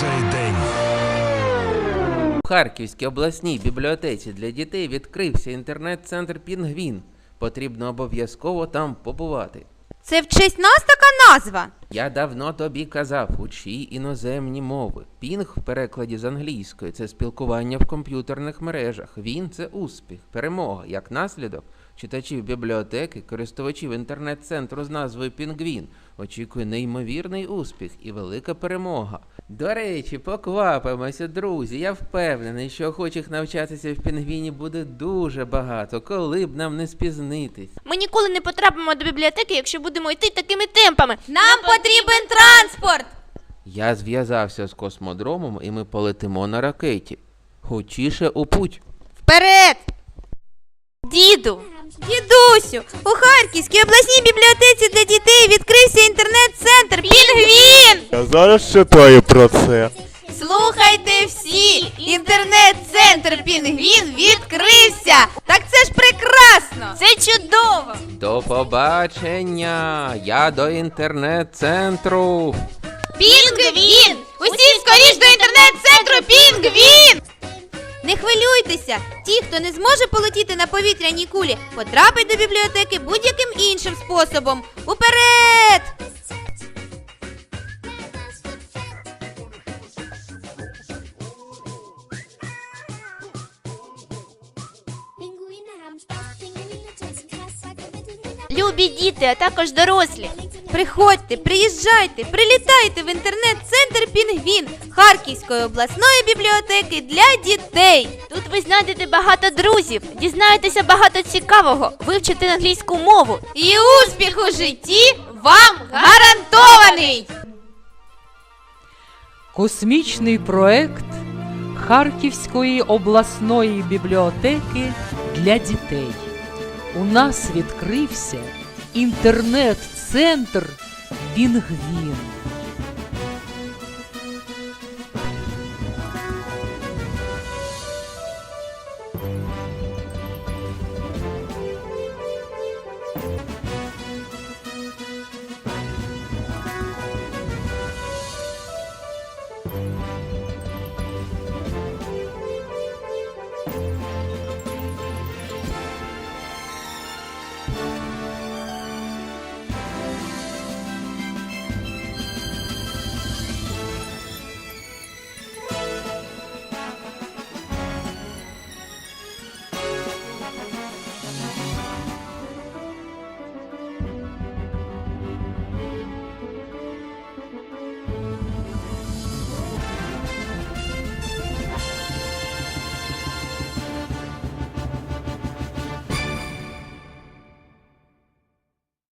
цей день. У Харківській обласній бібліотеці для дітей відкрився інтернет-центр Пінгвін. Потрібно обов'язково там побувати. Це в честь нас така назва. Я давно тобі казав, учи іноземні мови. Пінг в перекладі з англійської це спілкування в комп'ютерних мережах. Він це успіх, перемога. Як наслідок, читачів бібліотеки, користувачів інтернет-центру з назвою Пінгвін очікує неймовірний успіх і велика перемога. До речі, поквапимося, друзі. Я впевнений, що охочих навчатися в пінгвіні буде дуже багато, коли б нам не спізнитись. Ми ніколи не потрапимо до бібліотеки, якщо будемо йти такими темпами. Нам потрібен транспорт. Я зв'язався з космодромом і ми полетимо на ракеті. Хочіше у путь. Вперед! Діду, Дідусю, у Харківській обласній бібліотеці для дітей відкрився інтернет-центр Пінгвін. Я зараз читаю про це. Слухайте всі! Інтернет-центр Пінгвін відкрився! Це чудово! До побачення! Я до інтернет-центру. Пінгвін! Усі скоріш до інтернет-центру Пінгвін! Не хвилюйтеся! Ті, хто не зможе полетіти на повітряній кулі, потрапить до бібліотеки будь-яким іншим способом. Уперед! Любі діти, а також дорослі. Приходьте, приїжджайте, прилітайте в інтернет-центр Пінгвін Харківської обласної бібліотеки для дітей. Тут ви знайдете багато друзів, дізнаєтеся багато цікавого, вивчите англійську мову. І успіх у житті вам гарантований! Космічний проект Харківської обласної бібліотеки для дітей. У нас відкрився інтернет-центр Пінгвін.